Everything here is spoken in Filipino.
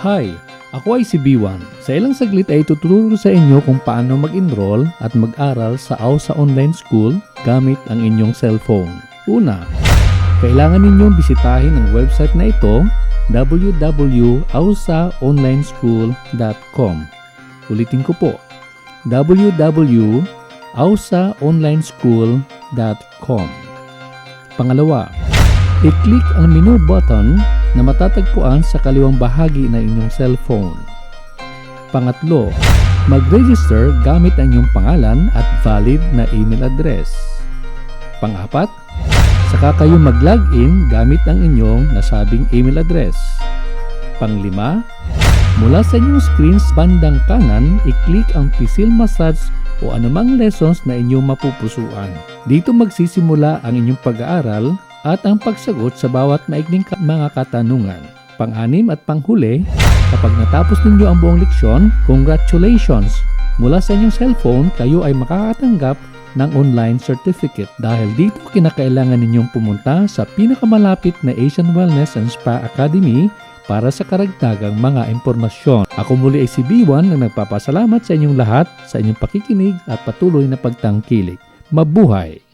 Hi, ako ay si B1. Sa ilang saglit ay tuturo sa inyo kung paano mag-enroll at mag-aral sa AUSA Online School gamit ang inyong cellphone. Una, kailangan ninyong bisitahin ang website na ito www.ausaonlineschool.com Ulitin ko po, www.ausaonlineschool.com Pangalawa, i-click ang menu button na matatagpuan sa kaliwang bahagi ng inyong cellphone. Pangatlo, mag-register gamit ang inyong pangalan at valid na email address. Pangapat, saka kayo mag-login gamit ang inyong nasabing email address. Panglima, mula sa inyong screen sa bandang kanan, i-click ang Pisil Massage o anumang lessons na inyong mapupusuan. Dito magsisimula ang inyong pag-aaral at ang pagsagot sa bawat maigning mga katanungan. Pang-anim at panghuli, kapag natapos ninyo ang buong leksyon, congratulations! Mula sa inyong cellphone, kayo ay makakatanggap ng online certificate. Dahil dito kinakailangan ninyong pumunta sa pinakamalapit na Asian Wellness and Spa Academy para sa karagdagang mga impormasyon. Ako muli ay si B1 na nagpapasalamat sa inyong lahat sa inyong pakikinig at patuloy na pagtangkilik. Mabuhay!